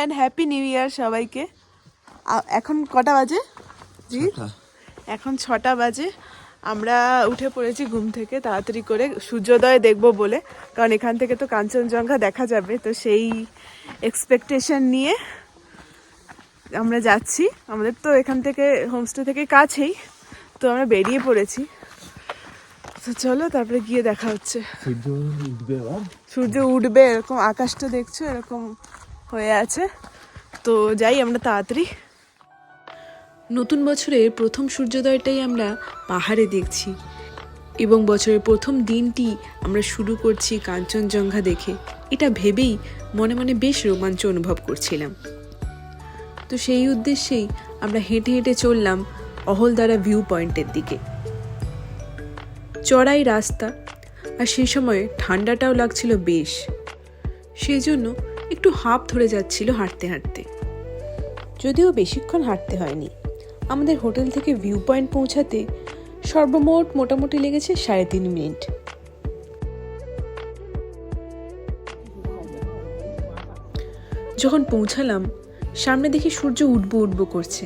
And happy new year সবাইকে। এখন কটা বাজে? জি? এখন ছটা বাজে। আমরা উঠে পড়েছি ঘুম থেকে তাড়াতাড়ি করে সূর্যোদয় দেখব বলে। কারণ এখান থেকে তো কাঞ্চনজঙ্ঘা দেখা যাবে তো সেই এক্সপেকটেশন নিয়ে আমরা যাচ্ছি। আমাদের তো এখান থেকে হোমস্টে থেকে কাছেই তো আমরা বেরিয়ে পড়েছি। তো চলো তারপরে গিয়ে দেখা হচ্ছে। সূর্য উঠবে সূর্য উঠবে এরকম আকাশটা দেখছ এরকম হয়ে আছে। তো যাই আমরা তাড়াতাড়ি। নতুন বছরের প্রথম সূর্যোদয়টাই আমরা পাহাড়ে দেখছি এবং বছরের প্রথম দিনটি আমরা শুরু করছি কাঞ্চনজঙ্ঘা দেখে। এটা ভেবেই মনে মনে বেশ রোমাঞ্চ অনুভব করছিলাম। তো সেই উদ্দেশ্যেই আমরা হেঁটে হেঁটে চললাম অহলদারা ভিউ পয়েন্টের দিকে। চড়াই রাস্তা, আর সেই সময় ঠান্ডাটাও লাগছিল বেশ। সেই জন্য একটু হাঁপ ধরে যাচ্ছিল হাঁটতে হাঁটতে। যদিও বেশিক্ষণ হাঁটতে হয়নি। আমাদের হোটেল থেকে ভিউ পয়েন্ট পৌঁছাতে সর্বমোট মোটামুটি লেগেছে সাড়ে তিন মিনিট। যখন পৌঁছালাম, সামনে দেখি সূর্য উঠবো উঠবো করছে।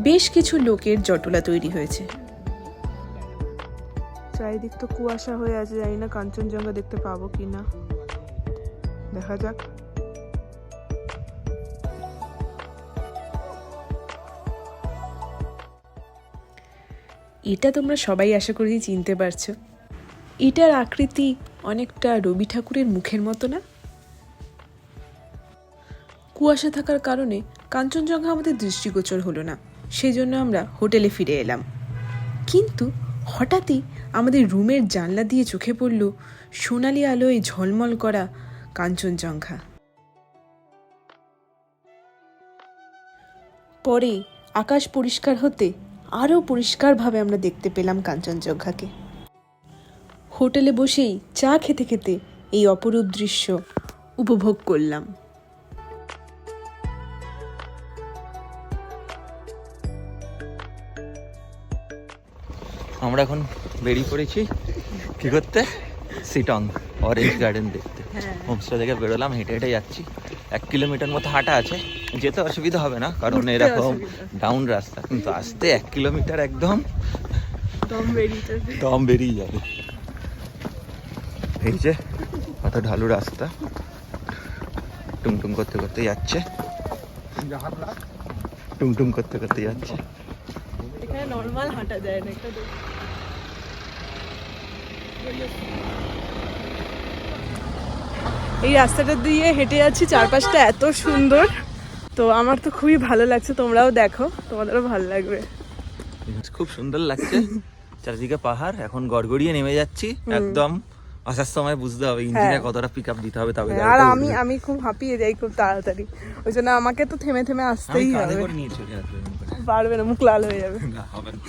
বেশ কিছু লোকের জটলা তৈরি হয়েছে। চারিদিক তো কুয়াশা হয়ে আছে, জানি না কাঞ্চনজঙ্ঘা দেখতে পাবো কি না দেখা যাক। এটা তোমরা সবাই আশা করি চিনতে পারছ। এটার আকৃতি অনেকটা রবি ঠাকুরের মুখের মতো না? কুয়াশা থাকার কারণে কাঞ্চনজঙ্ঘা আমাদের দৃষ্টিগোচর হলো না সেই জন্য আমরা হোটেলে ফিরে এলাম। কিন্তু হঠাৎই আমাদের রুমের জানলা দিয়ে চোখে পড়ল সোনালি আলোয় ঝলমল করা কাঞ্চনজঙ্ঘা পরে আকাশ পরিষ্কার হতে আরও পরিষ্কারভাবে আমরা দেখতে পেলাম কাঞ্চনজঙ্ঘাকে হোটেলে বসেই চা খেতে খেতে এই অপরূপ দৃশ্য উপভোগ করলাম। আমরা এখন বেরিয়ে পড়েছি কি করতে? সিটং অরেঞ্জ গার্ডেন দেখতে। হোমস্টে থেকে বেরোলাম হেঁটে হেঁটে যাচ্ছি। এক কিলোমিটার মতো হাঁটা আছে। যেতে অসুবিধা হবে না কারণ এরকম ডাউন রাস্তা। কিন্তু আসতে এক কিলোমিটার একদম দম বেরিয়ে দম বেরিয়ে যাবে। এই যে কত ঢালু রাস্তা। টুমটুম করতে করতে যাচ্ছে। টুমটুম করতে করতে যাচ্ছে। এখানে নর্মাল হাঁটা যায় না একটা এই রাস্তাটা দিয়ে হেঁটে যাচ্ছি চারপাশটা এত সুন্দর। তো আমার তো খুবই ভালো লাগছে তোমরাও দেখো তোমাদেরও ভালো লাগবে। খুব সুন্দর লাগছে। চারদিকে পাহাড় এখন গড়গড়িয়ে নেমে যাচ্ছি একদম আসার সময় বুঝতে হবে ইঞ্জিনে হ্যাঁ। কতটা পিক আপ দিতে হবে তবে আর আমি আমি খুব হাঁপিয়ে যাই খুব তাড়াতাড়ি। ওই জন্য আমাকে তো থেমে থেমে আসতেই হবে। পারবে না মুখ লাল হয়ে যাবে। না হবে না।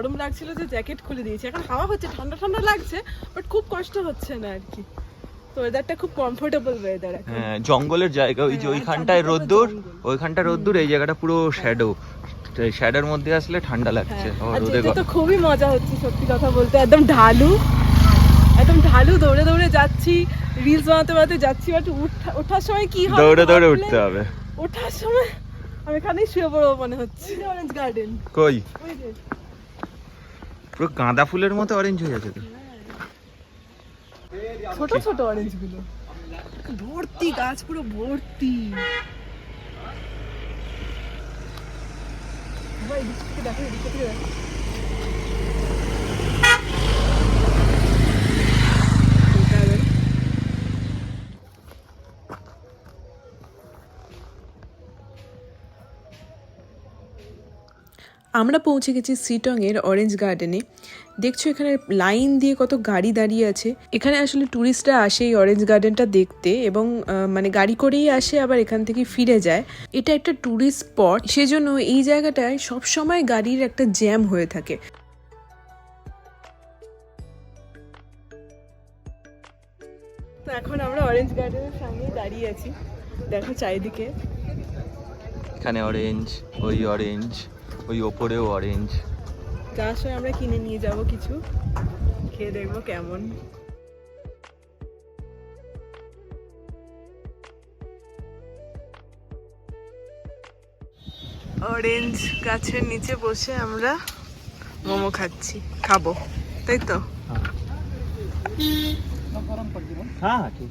গরম লাগছিল যে জ্যাকেট খুলে দিয়েছি। এখন হাওয়া হচ্ছে ঠান্ডা ঠান্ডা লাগছে বাট খুব কষ্ট হচ্ছে না আর কি। তো ওয়েদারটা খুব কমফোর্টেবল ওয়েদার হ্যাঁ, জঙ্গলের জায়গা ওই যে হ্যাঁ, ওইখানটায় রোদ্দুর ওইখানটা রোদ্দুর এই জায়গাটা পুরো শ্যাডো শ্যাডোর মধ্যে আসলে ঠান্ডা লাগছে। হ্যাঁ, গ- তো খুবই মজা হচ্ছে সত্যি কথা বলতে। একদম ঢালু। একদম ঢালু দৌড়ে দৌড়ে যাচ্ছি রিলস বানাতে বানাতে যাচ্ছি বাট ওঠার সময় কি হবে দৌড়ে দৌড়ে উঠতে হবে। ওঠার সময় আমি এখানেই শুয়ে পড়ব মনে হচ্ছে। অরেঞ্জ গার্ডেন কই? ওই যে। পুরো গাঁদা ফুলের মতো অরেঞ্জ হয়ে যাচ্ছে তো। ছোট ছোট অরেঞ্জগুলো। ভর্তি গাছ পুরো ভর্তি। দেখো, এদিকে দেখো। এটা দেখো। আমরা পৌঁছে গেছি সিটংয়ের অরেঞ্জ গার্ডেনে দেখছ এখানে লাইন দিয়ে কত গাড়ি দাঁড়িয়ে আছে। এখানে আসলে ট্যুরিস্টরা আসে এই অরেঞ্জ গার্ডেনটা দেখতে এবং মানে গাড়ি করেই আসে, আবার এখান থেকে ফিরে যায়। এটা একটা ট্যুরিস্ট স্পট সেজন্য এই জায়গাটায় সবসময় গাড়ির একটা জ্যাম হয়ে থাকে। তো এখন আমরা অরেঞ্জ গার্ডেনের সামনে দাঁড়িয়ে আছি। দেখো চারিদিকে। এখানে অরেঞ্জ ওই অরেঞ্জ ওই ওপরেও অরেঞ্জ যাওয়ার সময় আমরা কিনে নিয়ে যাব কিছু। খেয়ে দেখব কেমন। অরেঞ্জ গাছের নিচে বসে আমরা মোমো খাচ্ছি খাব। তাই তো? হ্যাঁ ঠিক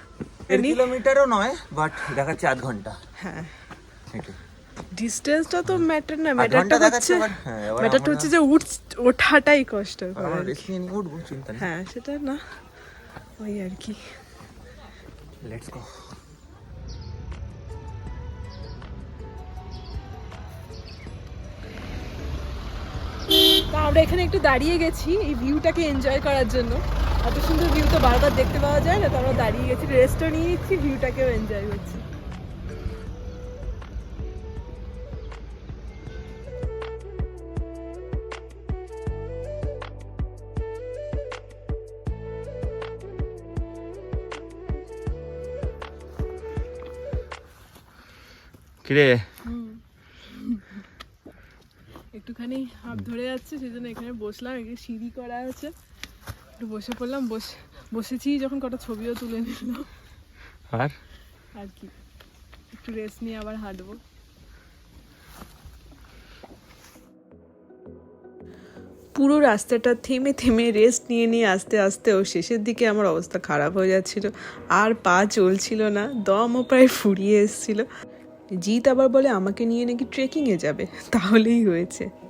দেড় কিলোমিটারও নয় বাট দেখাচ্ছে আধ ঘণ্টা। হ্যাঁ। ডিস্টেন্সটা তো ম্যাটার না ম্যাটারটা হচ্ছে ম্যাটারটা আমরা- হচ্ছে যে উঠ ওঠাটাই কষ্ট হ্যাঁ সেটা না। ওই আর কি। লেটস গো আমরা এখানে একটু দাঁড়িয়ে গেছি এই ভিউটাকে এনজয় করার জন্য। এত সুন্দর ভিউ তো বারবার দেখতে পাওয়া যায় না তো আমরা দাঁড়িয়ে গেছি রেস্টও নিয়ে নিচ্ছি ভিউটাকেও এনজয় করছি। কিরে? একটুখানি হাত ধরে যাচ্ছে সেই জন্য এখানে বসলাম এখানে সিঁড়ি করা আছে। একটু বসে পড়লাম বসে বসেছি যখন কটা ছবিও তুলে নিলাম। আর? আর কি। একটু রেস্ট নিয়ে আবার হাঁটবো। পুরো রাস্তাটা থেমে থেমে রেস্ট নিয়ে নিয়ে আস্তে আস্তে ও শেষের দিকে আমার অবস্থা খারাপ হয়ে যাচ্ছিল। আর পা চলছিল না দমও প্রায় ফুরিয়ে এসেছিল। জিৎ আবার বলে আমাকে নিয়ে নাকি ট্রেকিংয়ে যাবে? তাহলেই হয়েছে।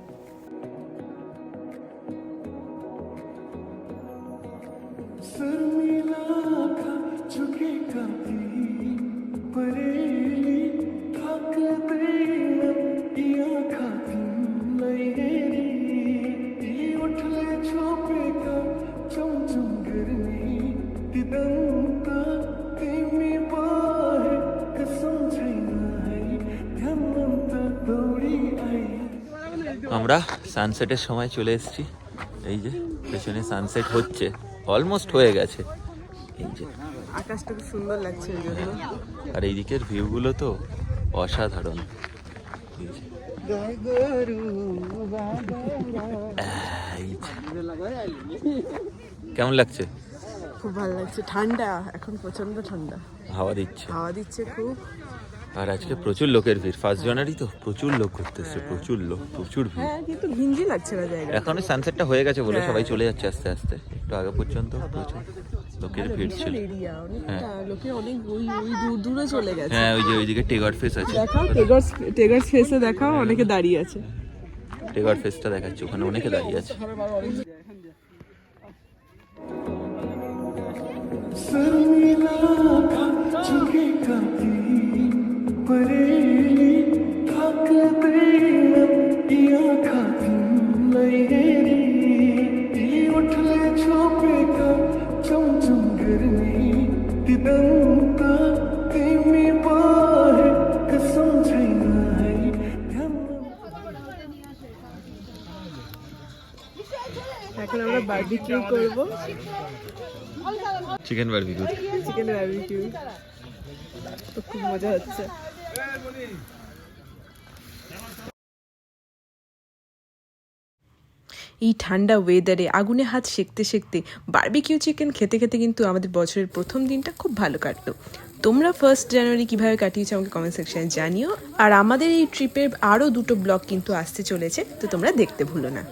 আমরা সানসেটের সময় চলে এসেছি। এই যে পেছনে সানসেট হচ্ছে। অলমোস্ট হয়ে গেছে। এই যে। আকাশটা খুব সুন্দর লাগছে ওই জন্য। আর এই দিকের ভিউগুলো তো অসাধারণ। কেমন লাগছে? খুব ভালো লাগছে। ঠান্ডা এখন প্রচণ্ড ঠান্ডা। হাওয়া দিচ্ছে। হাওয়া দিচ্ছে খুব। আর আজকে প্রচুর লোকের ভিড়। ফার্স্ট জানুয়ারি তো প্রচুর লোক ঘুরতে প্রচুর লোক প্রচুর ভিড়। হ্যাঁ কিন্তু ঘিঞ্জি লাগছে না জায়গা এখন সানসেটটা হয়ে গেছে বলে হ্যাঁ। সবাই চলে যাচ্ছে আস্তে আস্তে। একটু আগে পর্যন্ত প্রচুর লোকের ভিড় ছিল। হ্যাঁ। লোকে অনেক ওই ওই দূর দূরে চলে গেছে। হ্যাঁ ওই যে ওইদিকে টেগার ফেস আছে। দেখো টেগার টেগার ফেসে দেখো অনেকে দাঁড়িয়ে আছে। টেগার ফেসটা দেখাচ্ছে ওখানে অনেকে দাঁড়িয়ে আছে। শর্মিলা এখন আমরা বারবিকিউ করব। চিকেন বারবিকিউ চিকেন বারবিকিউ তো খুব মজা হচ্ছে। এই ঠান্ডা ওয়েদারে আগুনে হাত শেখতে শেখতে বার্বিকিউ চিকেন খেতে খেতে কিন্তু আমাদের বছরের প্রথম দিনটা খুব ভালো কাটলো। তোমরা ফার্স্ট জানুয়ারি কীভাবে কাটিয়েছো আমাকে কমেন্ট সেকশনে জানিও। আর আমাদের এই ট্রিপের আরও দুটো ব্লগ কিন্তু আসতে চলেছে, তো তোমরা দেখতে ভুলো না।